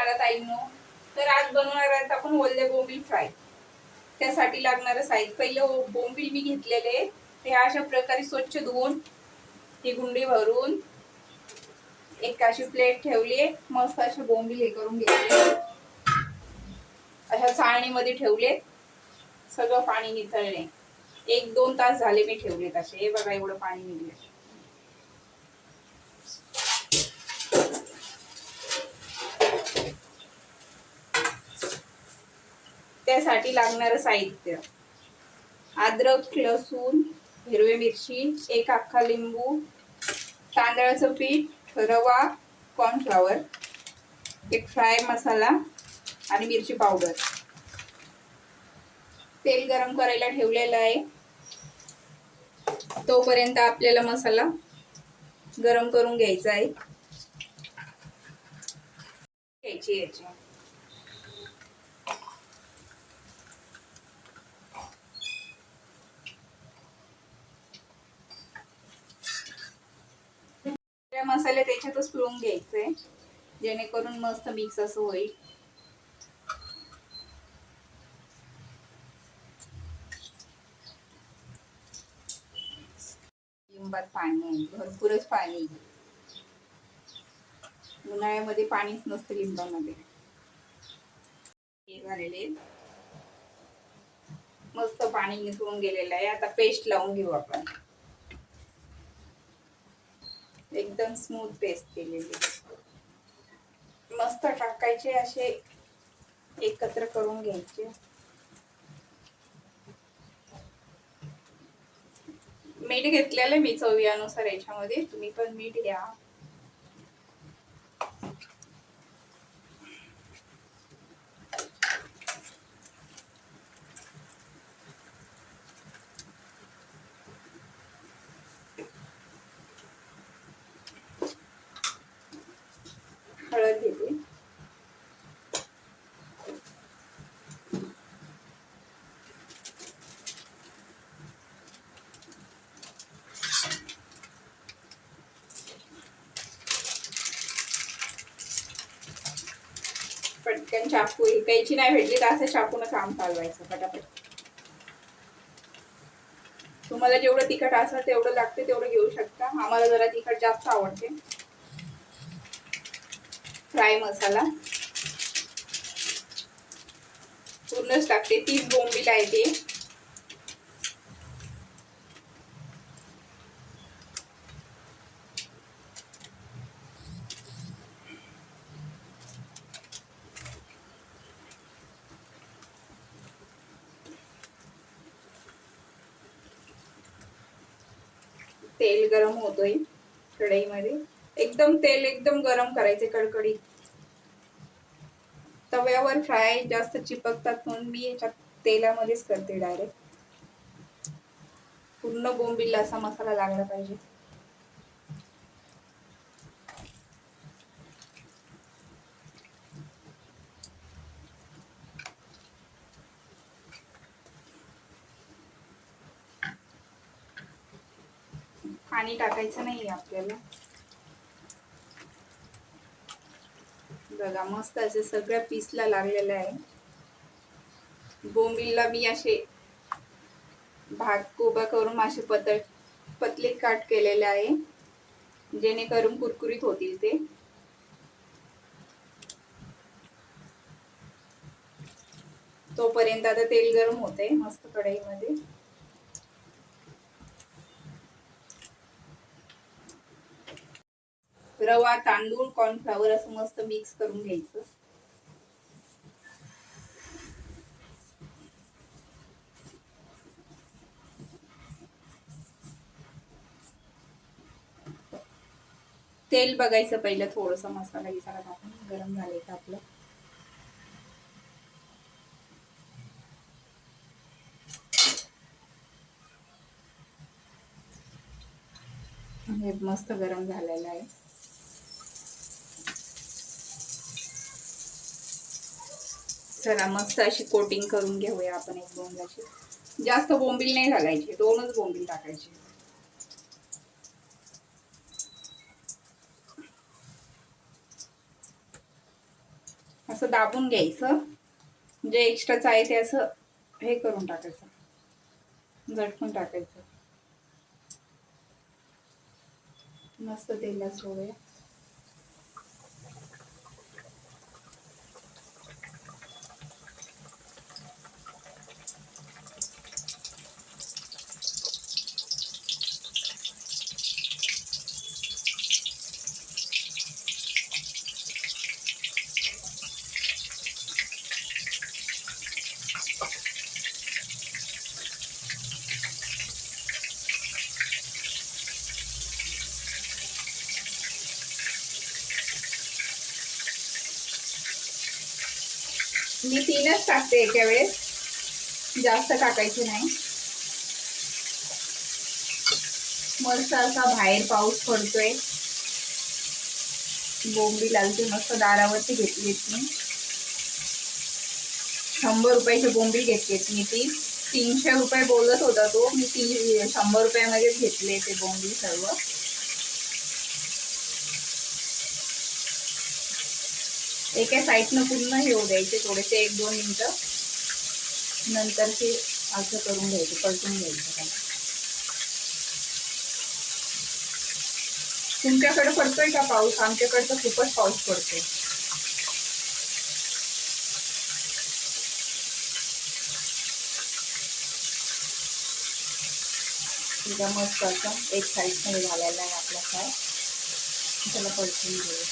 राधा ताईनो तर आज बनवणार आहेत आपण ओले बोंबील फ्राय. त्यासाठी लागणारं साहित्य. पहिलं बोंबील मी घेतलेले. ते अशा प्रकारे स्वच्छ धुवून ती गुंडी भरून एक अशी प्लेट ठेवली. मस्त असे बोंबील हे करून घेतले. अशा चाळणीमध्ये ठेवले. सगळं पाणी निथळले एक दोन तास झाले मी ठेवले तसे हे बघा एवढं पाणी निघले. त्यासाठी लागणारं साहित्य. अद्रक लसूण हिरवी मिरची एक अख्खा लिंबू तांदळाचं पीठ रवा कॉर्नफ्लॉवर एक फ्राय मसाला आणि मिरची पावडर. तेल गरम करायला ठेवलेलं आहे. तोपर्यंत आपल्याला मसाला गरम करून घ्यायचा आहे. घ्यायची याची. सगळे मसाले त्याच्यातच पिळून घ्यायचे जेणेकरून मस्त मिक्स असं होईल. लिंबात पाणी आहे भरपूरच पाणी. उन्हाळ्यामध्ये पाणीच नसतं लिंबामध्ये. हे झालेले. मस्त पाणी निसळून गेलेलं आहे. आता पेस्ट लावून घेऊ आपण. एकदम स्मूथ पेस्ट केलेली. मस्त टाकायचे असे एकत्र करून घ्यायचे. मीठ घेतलेलं आहे मी चवीनुसार याच्यामध्ये. तुम्ही पण मीठ घ्या हळद घेते पटकन चाकू कैची नाही भेटली तर असं चाकून काम चालवायचं पटापट. तुम्हाला जेवढं तिखट असेल तेवढं लागते तेवढं घेऊ शकता. आम्हाला जरा तिखट जास्त आवडते. फ्राय मसाला. पूर्णच लागते तीस बोंबील आहे तेल गरम होतोय कढईमध्ये. एकदम तेल एकदम गरम करायचे कडकडीत. तव्यावर फ्राय जास्त चिपकतात म्हणून मी याच्यात तेलामध्येच करते डायरेक्ट पूर्ण बोंबीला असा मसाला लागला पाहिजे. पाणी टाकायचं नाही आपल्याला. बघा मस्त असे सगळ्या पीसला लागलेलं आहे. बोंबिलला मी असे भाग कोबा करून असे पतळ पतले काट केलेले आहे जेणेकरून कुरकुरीत होतील ते. तोपर्यंत आता तेल गरम होते मस्त कढईमध्ये. रवा तांदूळ कॉर्नफ्लॉवर असं मस्त मिक्स करून घ्यायचं. तेल बघायचं पहिलं थोडस मसाला गिसाला टाकून गरम झाले का आपलं. हे मस्त गरम झालेलं आहे. चला मस्त अशी कोटिंग करून घेऊया आपण एक बोंबलाची जास्त बोंबील नाही घालायची दोनच बोंबील टाकायचे. असं दाबून घ्यायचं. जे एक्स्ट्राचं आहे ते असं हे करून टाकायचं. झटकून टाकायचं. मस्त तेलात सोडूया. मी तीनच टाकते एका वेळेस. जास्त टाकायचे नाही. मस्त असा बाहेर पाऊस पडतोय. बोंबी लालची मस्त दारावरती घेतलीत मी. शंभर रुपयाची बोंबी घेतलीत मी ती. तीनशे रुपये बोलत होता तो. मी ती शंभर रुपयामध्येच घेतले ते बोंबी सर्व. एका साईडनं पूर्ण हे होऊ द्यायचे थोडेसे एक दोन मिनटं. नंतर ते असं करून घ्यायचं पलटून घ्यायचं तुमच्याकडे पडतोय का पाऊस? आमच्याकडे तर खूपच पाऊस पडतोय. तुझा मस्त असं एक साईडनं झालेला आहे आपला काय. त्याला पलटून घेऊ.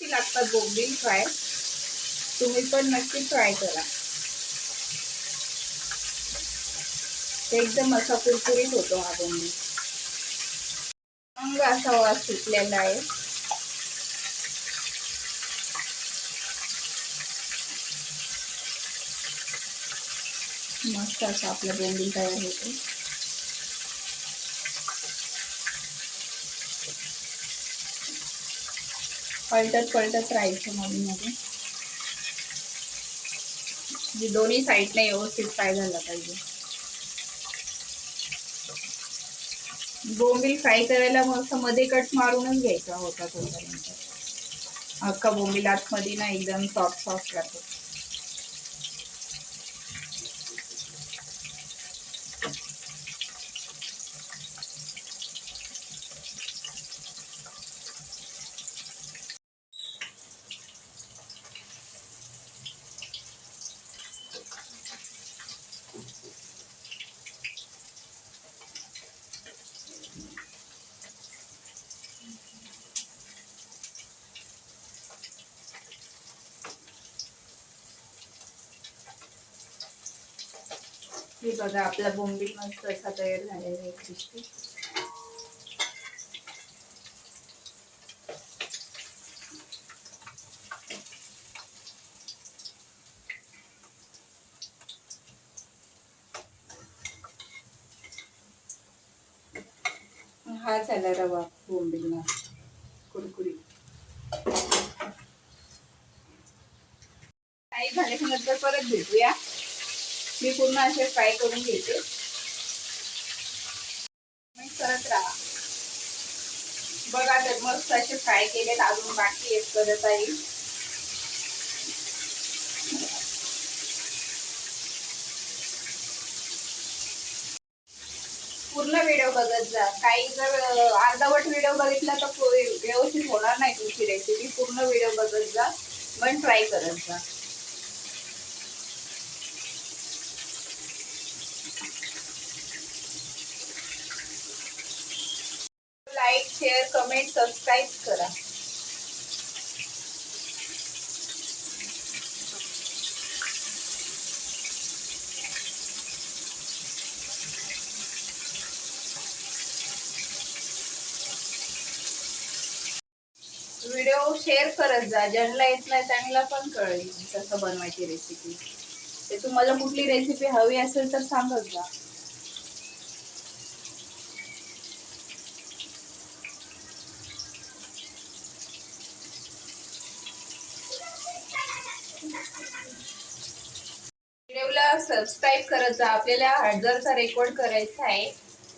लागतात बोंबील फ्राय. तुम्ही पण नक्की ट्राय करा. एकदम असा कुरकुरीत होतो हा बोंबील. अंग असा वास सुटलेला आहे. मस्त असा आपला बोंबील तयार होतो. पलटत पलटत राहायचं मध्ये. मध्ये दोन्ही साईडने व्यवस्थित फ्राय झाला पाहिजे. बोंबील फ्राय करायला मस्त मध्ये कट मारूनच घ्यायचा होता तोपर्यंत. अख्खा बोंबील आतमध्ये ना एकदम सॉफ्ट सॉफ्ट राहतो हे बघा आपला बोंबील मस्त असा तयार झालेला आहे क्रिस्पी हा झाला रवा बोंबील कुरकुरी काही झाल्याच्यानंतर परत भेटूया. मी पूर्ण असे फ्राय करून घेते. करत राहा. बघा तर मस्त असे फ्राय केलेत अजून बाकी एक करत आहे पूर्ण व्हिडिओ बघत जा. काही जर अर्धावट अर्धवट व्हिडिओ बघितला तर व्यवस्थित होणार नाही तुमची रेसिपी पूर्ण व्हिडिओ बघत जा. पण ट्राय करत जा लाईक शेअर कमेंट सबस्क्राईब करा. व्हिडिओ शेअर करत जा. ज्यांना येत नाही त्यांना पण कळेल कसं बनवायची रेसिपी ते तुम्हाला कुठली रेसिपी हवी असेल तर सांगत जा. व्हिडिओला सबस्क्राईब करत जा. आपल्याला हजारचा रेकॉर्ड करायचा आहे.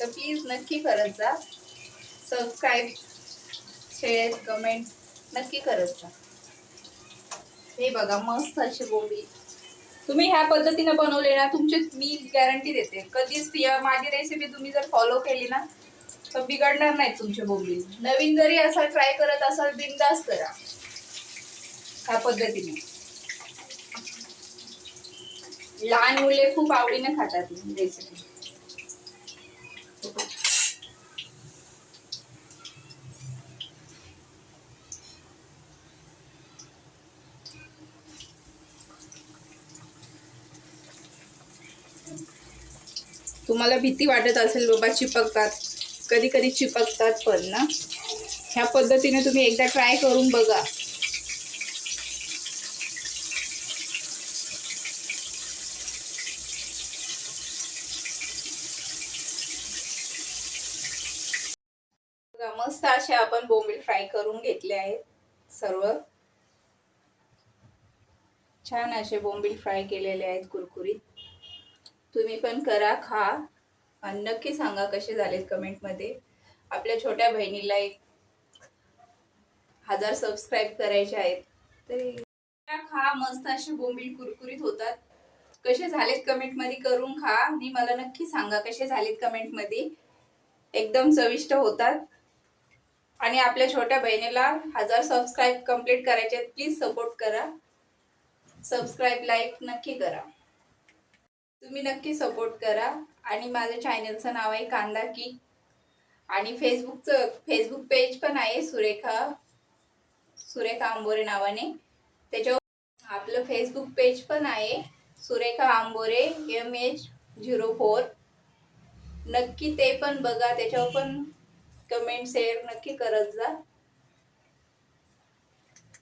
तर प्लीज नक्की करत जा. सबस्क्राईब शेअर कमेंट नक्की करत जा. हे बघा मस्त अशी गोबी तुम्ही ह्या पद्धतीने बनवले ना तुमचे मी गॅरंटी देते. कधीच माझी रेसिपी तुम्ही जर फॉलो केली ना तर बिघडणार नाही तुमचे बोंबी नवीन जरी असा ट्राय करत असाल बिंदास करा. ह्या पद्धतीने. लहान मुले खूप आवडीने खातात रेसिपी तुम्हाला भीती वाटत असेल बाबा चिपकतात. कधी कधी चिपकतात पण ना. ह्या पद्धतीने तुम्ही एकदा ट्राय करून बघा, मस्त असे आपण बोंबील फ्राय करून घेतले आहेत सर्व. छान असे बोंबील फ्राय केलेले आहेत कुरकुरीत. तुम्ही पण करा खा. आणि नक्की सांगा कसे झालेत कमेंटमध्ये. आपल्या छोट्या बहिणीला एक हजार सबस्क्राईब करायचे आहेत. तरी खा. मस्त असे बोंबील कुरकुरीत होतात. कसे झालेत कमेंटमध्ये करून खा. आणि मला नक्की सांगा कसे झालेत कमेंटमध्ये. एकदम चविष्ट होतात. आणि आपल्या छोट्या बहिणीला हजार सबस्क्राईब कंप्लीट करायचे प्लीज सपोर्ट करा. सबस्क्राईब लाईक नक्की करा. तुम्ही नक्की सपोर्ट करा. आणि माझ्या चॅनलचं नाव आहे कांदा की. आणि फेसबुकचं फेसबुक पेज पण आहे सुरेखा सुरेखा आंबोरे नावाने. त्याच्यावर आपलं फेसबुक पेज पण आहे Surekha Ambore M H zero four नक्की ते पण बघा त्याच्यावर पण कमेंट शेअर नक्की करत जा.